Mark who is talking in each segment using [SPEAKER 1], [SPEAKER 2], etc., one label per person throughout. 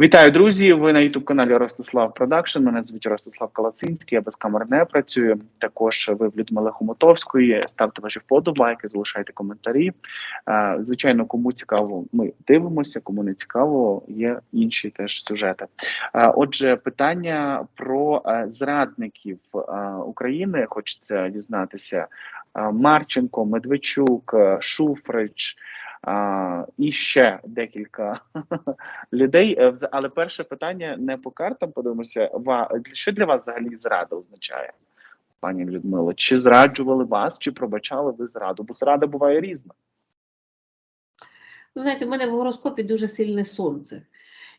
[SPEAKER 1] Вітаю, друзі! Ви на youtube каналі Ростислав Продакшн. Мене звуть Ростислав Калацинський. Я без камер не працюю. Також ви в Людмили Хомутовської. Ставте ваші вподобайки, залишайте коментарі. Е, Звичайно, кому цікаво, ми дивимося. Кому не цікаво, є інші теж сюжети. Е, Отже, питання про е, зрадників України хочеться дізнатися. Марченко, Медведчук, Шуфрич. А, і ще декілька людей. Е, Але перше питання не по картам. Подивимося, що для вас взагалі зрада означає, пані Людмило? Чи зраджували вас, чи пробачали ви зраду? Бо зрада буває різна.
[SPEAKER 2] Ну, знаєте, в мене в гороскопі дуже сильне сонце.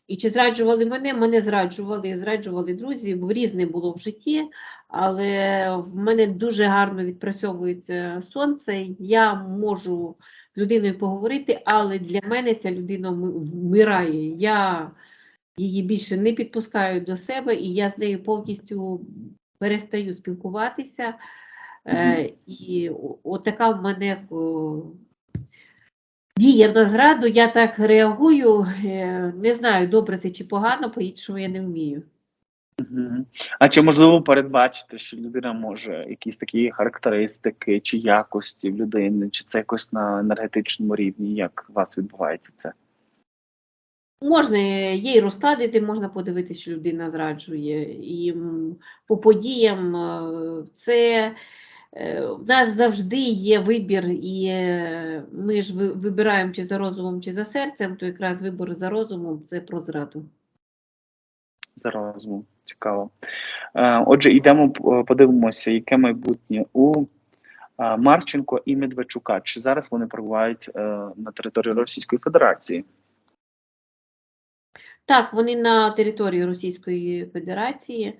[SPEAKER 2] І чи зраджували мене? Мене зраджували, зраджували друзі, бо різне було в житті, але в мене дуже гарно відпрацьовується сонце. Я можу людиною поговорити, але для мене ця людина вмирає. Я її більше не підпускаю до себе, і я з нею повністю перестаю спілкуватися. Е, і отака в мене дія на зраду, я так реагую. е, Не знаю, добре це чи погано, по-іншому я не вмію.
[SPEAKER 1] А чи можливо передбачити, що людина може якісь такі характеристики чи якості в людини, чи це якось на енергетичному рівні? Як у вас відбувається це?
[SPEAKER 2] Можна їй розкладити, можна подивитися, що людина зраджує. І по подіям е, це е, в нас завжди є вибір, і е, ми ж вибираємо чи за розумом, чи за серцем, то якраз вибор за розумом це про зраду.
[SPEAKER 1] За розумом. Цікаво. Е, Отже, йдемо подивимося, яке майбутнє у е, Марченко і Медведчука. Чи зараз вони перебувають е, на території Російської Федерації?
[SPEAKER 2] Так, вони на території Російської Федерації.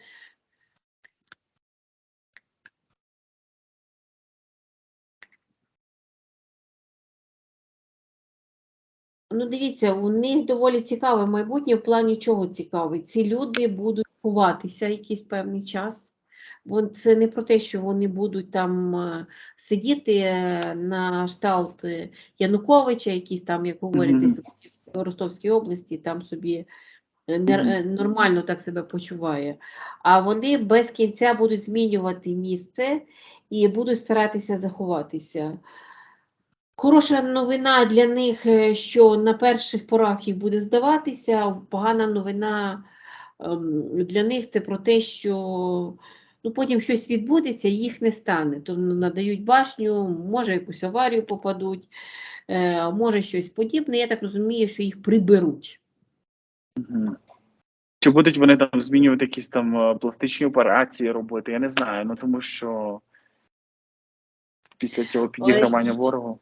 [SPEAKER 2] Ну, дивіться, у них доволі цікаве майбутнє в плані чого цікаве. Ці люди будуть ховатися якийсь певний час. Бо це не про те, що вони будуть там е, сидіти е, на шталт е, Януковича, якісь там, як говорять,
[SPEAKER 1] Мгм.
[SPEAKER 2] десь в Ростовській- області, там собі нормально так себе почуває. А вони без кінця будуть змінювати місце і будуть старатися заховатися. Хороша новина для них, що на перших порах їх буде здаватися. Погана новина для них це про те, що ну, потім щось відбудеться, їх не стане. Тобто надають башню, може якусь аварію попадуть, е, може щось подібне. Я так розумію, що їх приберуть.
[SPEAKER 1] Чи будуть вони там змінювати якісь там е, пластичні операції робити? Я не знаю. Ну тому що після цього підігравання ворогу.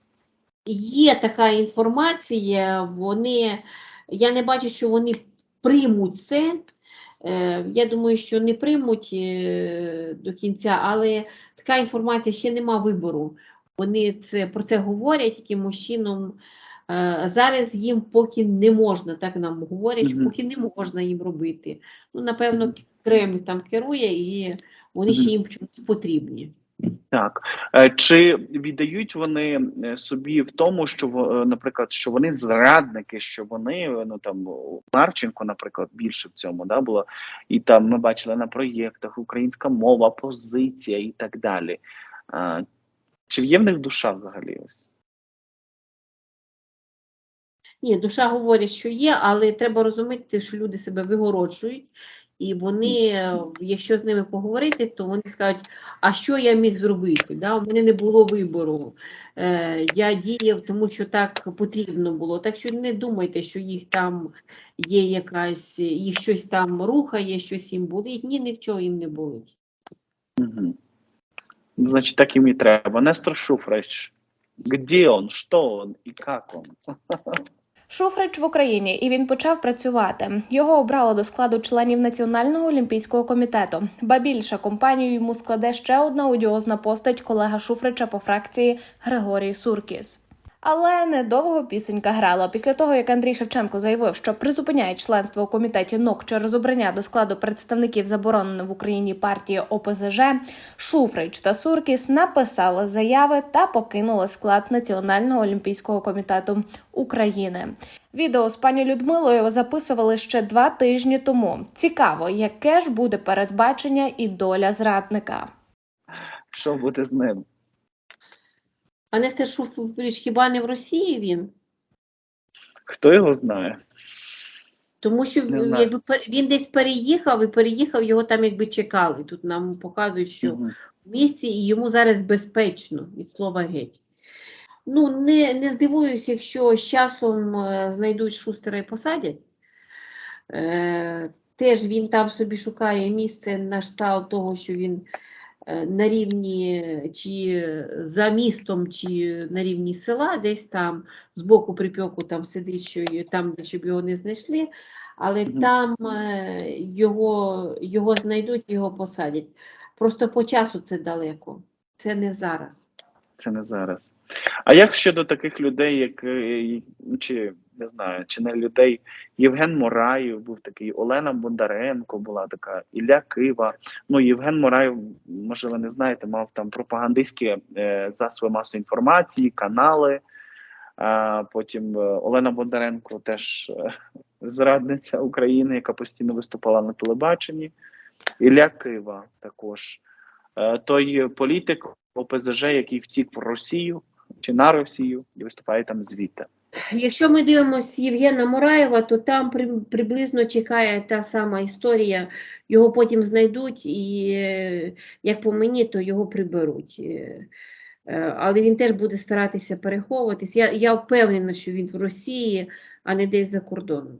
[SPEAKER 2] Є така інформація, вони, я не бачу, що вони приймуть це. Е, Я думаю, що не приймуть е, до кінця, але така інформація ще нема вибору. Вони це, про це говорять якимось чином. Е, Зараз їм поки не можна, так нам говорять, що поки не можна їм робити. Ну, напевно, Кремль там керує, і вони ще їм чомусь потрібні.
[SPEAKER 1] Так Е, чи віддають вони е, собі в тому, що е, наприклад, що вони зрадники, що вони ну там Марченко, наприклад, більше в цьому да було, і там ми бачили на проєктах українська мова, позиція і так далі. Е, Чи є в них душа взагалі? Ось
[SPEAKER 2] Ні, душа говорить, що є, але треба розуміти, що люди себе вигороджують, і вони, якщо з ними поговорити, то вони скажуть, а що я міг зробити? Да? У мене не було вибору. Е, я діяв, тому що так потрібно було. Так що не думайте, що їх там є якась, їх щось там рухає, щось їм болить. Ні, ні в чого їм не болить.
[SPEAKER 1] угу. значить, так їм і треба. Нестор Шуфрич, де он, що он і як он?
[SPEAKER 3] Шуфрич в Україні, і він почав працювати. Його обрало до складу членів Національного олімпійського комітету. Ба більше компанію йому складе ще одна одіозна постать колега Шуфрича по фракції Григорій Суркіс. Але недовго пісенька грала. Після того, як Андрій Шевченко заявив, що призупиняє членство у комітеті НОК через обрання до складу представників забороненої в Україні партії ОПЗЖ, Шуфрич та Суркіс написали заяви та покинули склад Національного олімпійського комітету України. Відео з пані Людмилою записували ще два тижні тому. Цікаво, яке ж буде передбачення і доля зрадника.
[SPEAKER 1] Що буде з ним?
[SPEAKER 2] А Нестер Шуфрич хіба не в Росії він?
[SPEAKER 1] Хто його знає?
[SPEAKER 2] Тому що якби він десь переїхав і переїхав, його там якби чекали. Тут нам показують, що
[SPEAKER 1] Мгм.
[SPEAKER 2] в місці і йому зараз безпечно від слова геть. Ну, не, не здивуюся, якщо з часом е, знайдуть Шустера і посадять. Е, теж він там собі шукає місце на штал того, що він на рівні чи за містом, чи на рівні села, десь там з боку припеку там сидить, що там, де щоб його не знайшли, але
[SPEAKER 1] Мгм.
[SPEAKER 2] там е, його, його знайдуть, його посадять. Просто по часу це далеко, це не зараз.
[SPEAKER 1] Це не зараз. А як щодо таких людей, як е, чи не знаю, чи не людей, Євген Мораєв був такий, Олена Бондаренко була така, Ілля Кива. Ну, Євген Мораєв, може, ви не знаєте, мав там пропагандистські е, засоби масової інформації, канали. А потім е, Олена Бондаренко теж е, зрадниця України, яка постійно виступала на телебаченні. Ілля Кива також. Е, той політик ОПЗЖ, який втік в Росію чи на Росію і виступає там звідти.
[SPEAKER 2] Якщо ми дивимося Євгена Мураєва, то там при- приблизно чекає та сама історія. Його потім знайдуть, і як по мені, то його приберуть. Е, е, Але він теж буде старатися переховуватись. Я, я впевнена, що він в Росії, а не десь за кордоном.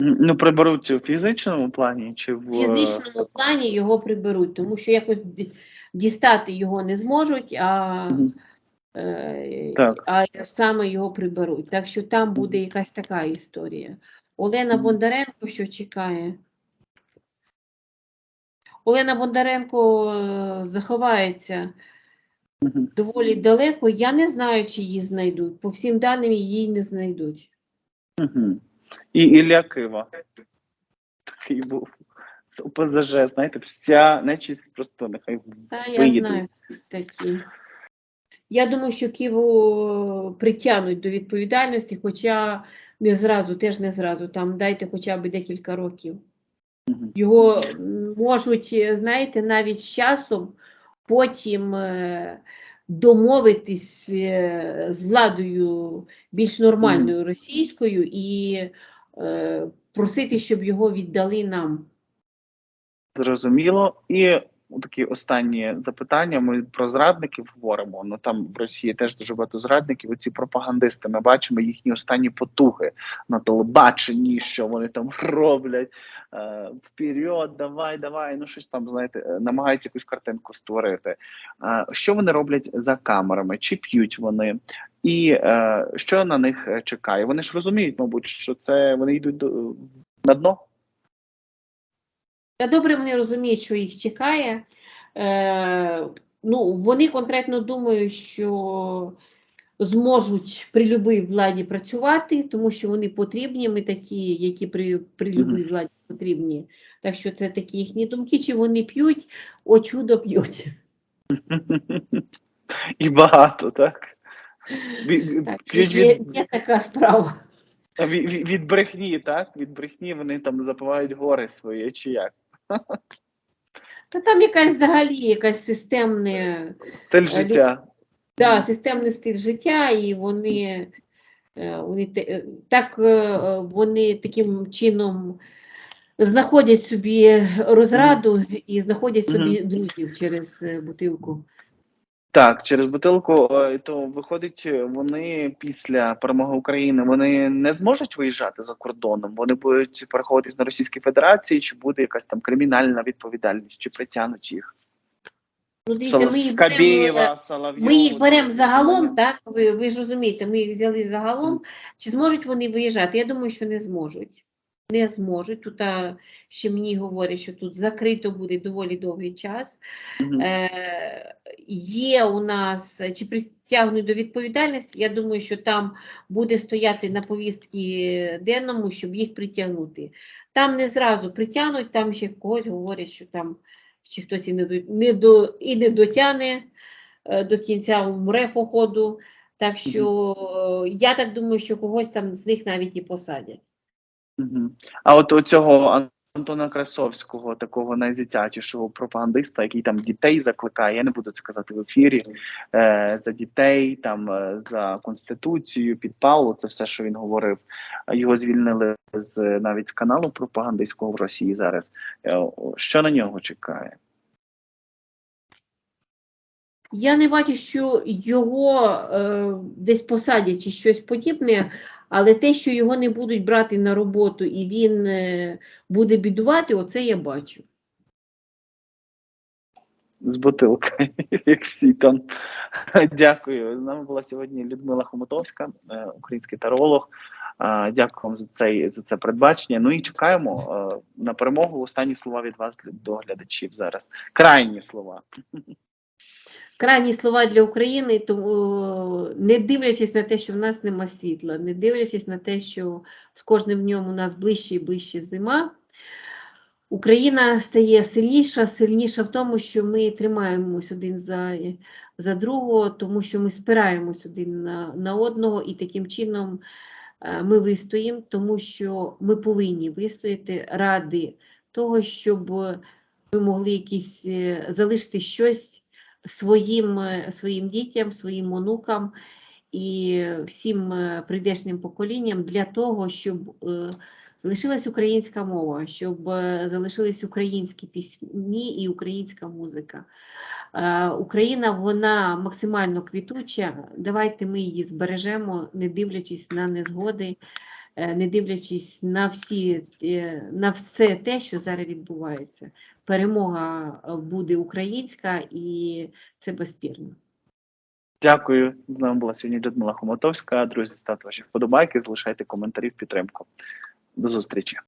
[SPEAKER 1] Ну, приберуть в фізичному плані чи в
[SPEAKER 2] В фізичному плані його приберуть, тому що якось дістати його не зможуть, а,
[SPEAKER 1] Так.
[SPEAKER 2] а саме його приберуть. Так що там буде якась така історія. Олена Бондаренко що чекає? Олена Бондаренко е, заховається доволі далеко. Я не знаю, чи її знайдуть. По всім даним її не знайдуть.
[SPEAKER 1] Мгм. І Ілля Кива. Такий був з ОПЗЖ, знаєте, вся нечість просто нехай
[SPEAKER 2] Та я знаю такі. Я думаю, що Києву притягнуть до відповідальності, хоча не зразу, теж не зразу. Там дайте хоча б декілька років. Його можуть, е, знаєте, навіть з часом потім е, домовитись е, з владою більш нормальною російською і е, просити, щоб його віддали нам.
[SPEAKER 1] Зрозуміло. І такі останні запитання. Ми про зрадників говоримо. Ну там в Росії теж дуже багато зрадників. Оці пропагандисти. Ми бачимо їхні останні потуги на телебаченні, що вони там роблять. Е, вперед, давай, давай. Ну щось там знаєте, е, намагаються якусь картинку створити. Е, що вони роблять за камерами? Чи п'ють вони? І е, що на них е, чекає? Вони ж розуміють, мабуть, що це вони йдуть до на дно.
[SPEAKER 2] Та добре вони розуміють, що їх чекає. Е, ну, вони конкретно думають, що зможуть при любій владі працювати, тому що вони потрібні, ми такі, які при, при любій владі потрібні. Так що це такі їхні думки, чи вони п'ють, о чудо п'ють.
[SPEAKER 1] І багато, так?
[SPEAKER 2] Так,
[SPEAKER 1] п'ють
[SPEAKER 2] є,
[SPEAKER 1] від,
[SPEAKER 2] є така справа.
[SPEAKER 1] від, від, брехні, так? Від брехні вони там запивають гори свої, чи як?
[SPEAKER 2] Та там якась взагалі якась системне.
[SPEAKER 1] Стиль життя.
[SPEAKER 2] Да, системний стиль життя, і вони, е, вони е, так е, вони таким чином знаходять собі розраду і знаходять собі друзів через е, бутилку.
[SPEAKER 1] Так, через бутилку, е, то виходить, е, вони після перемоги України вони не зможуть виїжджати за кордоном. Вони будуть переходити на Російській Федерації, чи буде якась там кримінальна відповідальність, чи притягнуть їх.
[SPEAKER 2] Ну, дивіться, ми їх беремо,
[SPEAKER 1] Скабєєва, Соловйова.
[SPEAKER 2] ми їх беремо загалом, так? Ви, ви ж розумієте, ми їх взяли загалом. Чи зможуть вони виїжджати? Я думаю, що не зможуть. Не зможуть. Тут а, ще мені говорять, що тут закрито буде доволі довгий час. Е, є у нас, чи притягнуть до відповідальності, я думаю, що там буде стояти на повістці денному, щоб їх притягнути. Там не зразу притягнуть, там ще когось говорять, що там ще хтось і не до, не до, і не дотягне е, до кінця, умре по ходу. Так що е, я так думаю, що когось там з них навіть і посадять.
[SPEAKER 1] Мгм. А от у цього Антона Красовського, такого найзятятішого пропагандиста, який там дітей закликає, я не буду це казати в ефірі, е, за дітей, там е, за конституцію, підпалу, це все, що він говорив. А Його звільнили з навіть з каналу пропагандистського в Росії зараз. Е, о, Що на нього чекає?
[SPEAKER 2] Я не бачу, що його е, десь посадять чи щось подібне, але те, що його не будуть брати на роботу і він е, буде бідувати, оце я бачу.
[SPEAKER 1] з бутилкою, як всі там. Дякую. З нами була сьогодні Людмила Хомутовська, е, український таролог. Е, Дякую вам за цей за це передбачення. Ну і чекаємо на перемогу. Останні слова від вас до глядачів зараз. Крайні слова.
[SPEAKER 2] Крайні слова для України, тому не дивлячись на те, що в нас нема світла, не дивлячись на те, що з кожним днем у нас ближче і ближче зима, Україна стає сильніша, сильніша в тому, що ми тримаємось один за, за другого, тому що ми спираємось один на, на одного, і таким чином е, ми вистоїмо, тому що ми повинні вистояти ради того, щоб ми могли якісь е, залишити щось своїм, е, своїм дітям, своїм онукам і всім е, прийдешнім поколінням для того, щоб е, залишилась українська мова, щоб е, залишились українські пісні і українська музика. Е, Україна вона максимально квітуча. Давайте ми її збережемо, не дивлячись на незгоди, е, не дивлячись на всі е, на все те, що зараз відбувається. Перемога е, буде українська і це безспірно.
[SPEAKER 1] Дякую. З нами була сьогодні Людмила Хомотовська. Друзі, ставте ваші вподобайки, залишайте коментарі в підтримку. До зустрічі.